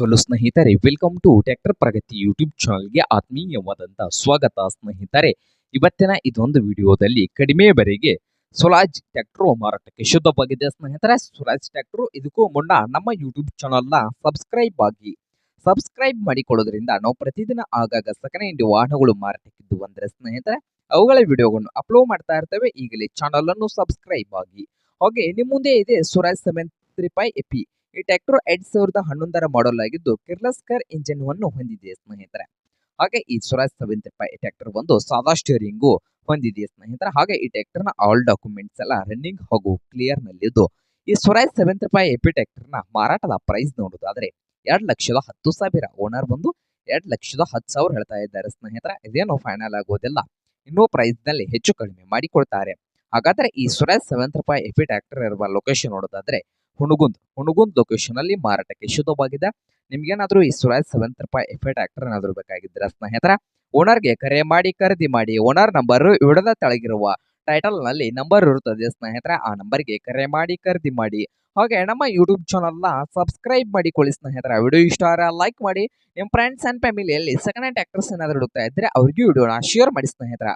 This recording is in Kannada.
ಹಲೋ ಸ್ನೇಹಿತರೆ welcome to tractor Pragati YouTube ಚಾನಲ್ಗೆ ಆತ್ಮೀಯವಾದಂತಹ ಸ್ವಾಗತ ಸ್ನೇಹಿತರೆ. ಇವತ್ತಿನ ಇದೊಂದು ವಿಡಿಯೋದಲ್ಲಿ ಕಡಿಮೆ ಬರೆಗೆ ಸ್ವರಾಜ್ ಟ್ರ್ಯಾಕ್ಟರ್ ಮಾರಾಟಕ್ಕೆ ಶುದ್ಧವಾಗಿದೆ ಸ್ನೇಹಿತರೆ. ಸ್ವರಾಜ್ ಟ್ರ್ಯಾಕ್ಟರ್ ಇದಕ್ಕೂ ಮುನ್ನ ನಮ್ಮ ಯೂಟ್ಯೂಬ್ ಚಾನಲ್ನ ಸಬ್ಸ್ಕ್ರೈಬ್ ಆಗಿ ಸಬ್ಸ್ಕ್ರೈಬ್ ಮಾಡಿಕೊಳ್ಳೋದ್ರಿಂದ ನಾವು ಪ್ರತಿದಿನ ಆಗಾಗ ಸೆಕೆಂಡ್ ಹ್ಯಾಂಡ್ ವಾಹನಗಳು ಮಾರಾಟಕ್ಕಿದ್ದು ಅಂದರೆ ಸ್ನೇಹಿತರೆ, ಅವುಗಳ ವಿಡಿಯೋಗಳನ್ನು ಅಪ್ಲೋಡ್ ಮಾಡ್ತಾ ಇರ್ತೇವೆ. ಈಗಲೇ ಚಾನಲ್ ಅನ್ನು ಸಬ್ಸ್ಕ್ರೈಬ್ ಆಗಿ. ಹಾಗೆ ನಿಮ್ಮ ಮುಂದೆ ಇದೆ Swaraj seven three five AP ಈ ಟ್ರ್ಯಾಕ್ಟರ್ ಎರಡ್ ಸಾವಿರದ ಹನ್ನೊಂದರ ಮಾಡೆಲ್ ಆಗಿದ್ದು ಕಿರ್ಲಸ್ಕರ್ ಇಂಜಿನ್ ಅನ್ನು ಹೊಂದಿದೆ ಸ್ನೇಹಿತರೆ. ಹಾಗೆ ಈ ಸ್ವರಾಜ್ ಸೆವೆನ್ ಫೈ ಟ್ಯಾಕ್ಟರ್ ಒಂದು ಸಾದಾ ಸ್ಟೇರಿಂಗು ಹೊಂದಿದೆ ಸ್ನೇಹಿತರೆ. ಹಾಗೆ ಈ ಟ್ರ್ಯಾಕ್ಟರ್ನ ಆಲ್ ಡಾಕ್ಯುಮೆಂಟ್ಸ್ ಎಲ್ಲ ರನ್ನಿಂಗ್ ಹಾಗೂ ಕ್ಲಿಯರ್ ನಲ್ಲಿದ್ದು ಈ ಸ್ವರಾಜ್ ಸೆವೆನ್ ಫೈ ಎಪಿ ಟ್ರ್ಯಾಕ್ಟರ್ನ ಮಾರಾಟದ ಪ್ರೈಸ್ ನೋಡೋದಾದ್ರೆ ಎರಡ್ ಲಕ್ಷದ ಹತ್ತು ಸಾವಿರ ಓನರ್ ಬಂದು ಎರಡ್ ಲಕ್ಷದ ಹತ್ತು ಸಾವಿರ ಹೇಳ್ತಾ ಇದ್ದಾರೆ ಸ್ನೇಹಿತರೆ. ಇದೇನು ಫೈನಲ್ ಆಗೋದಿಲ್ಲ. ಇನ್ನೂ ಪ್ರೈಸ್ನಲ್ಲಿ ಹೆಚ್ಚು ಕಡಿಮೆ ಮಾಡಿಕೊಳ್ತಾರೆ ಹಾಗಾದ್ರೆ ಈ ಸ್ವರಾಜ್ ಸೆವೆನ್ ಫೈವ್ ಎಪಿ ಇರುವ ಲೊಕೇಶನ್ ನೋಡೋದಾದ್ರೆ ಹುಣಗುಂದ್. ಹುಣಗುಂದ್ ಲೊಕೇಶನ್ ಅಲ್ಲಿ ಮಾರಾಟಕ್ಕೆ ಶುದ್ಧವಾಗಿದೆ. ನಿಮ್ಗೇನಾದ್ರೂ ಈ ಸುರಾಜ್ ಸೆವೆನ್ ರೂಪಾಯಿ ಎಫೆಕ್ಟ್ ಆಕ್ಟರ್ ಏನಾದ್ರು ಬೇಕಾಗಿದ್ರೆ ಸ್ನೇಹಿತರ ಓನರ್ಗೆ ಕರೆ ಮಾಡಿ, ಖರೀದಿ ಮಾಡಿ ಓನರ್ ನಂಬರ್ ವಿಡದ ತೆಳಗಿರುವ ಟೈಟಲ್ನಲ್ಲಿ ನಂಬರ್ ಇರುತ್ತದೆ ಸ್ನೇಹಿತರ, ಆ ನಂಬರ್ಗೆ ಕರೆ ಮಾಡಿ, ಖರೀದಿ ಮಾಡಿ. ಹಾಗೆ ನಮ್ಮ ಯೂಟ್ಯೂಬ್ ಚಾನಲ್ನ ಸಬ್ಸ್ಕ್ರೈಬ್ ಮಾಡಿಕೊಳ್ಳಿ ಸ್ನೇಹಿತರ ವಿಡಿಯೋ ಇಷ್ಟ ಲೈಕ್ ಮಾಡಿ. ನಿಮ್ಮ ಫ್ರೆಂಡ್ಸ್ ಅಂಡ್ ಫ್ಯಾಮಿಲಿಯಲ್ಲಿ ಸೆಕೆಂಡ್ ಹ್ಯಾಂಡ್ ಆ್ಯಕ್ಟರ್ಸ್ ಏನಾದ್ರು ಹುಡುಕ್ತಾ ಇದ್ರೆ ಅವ್ರಿಗೂ ವಿಡಿಯೋನ ಶೇರ್ ಮಾಡಿ ಸ್ನೇಹಿತರ.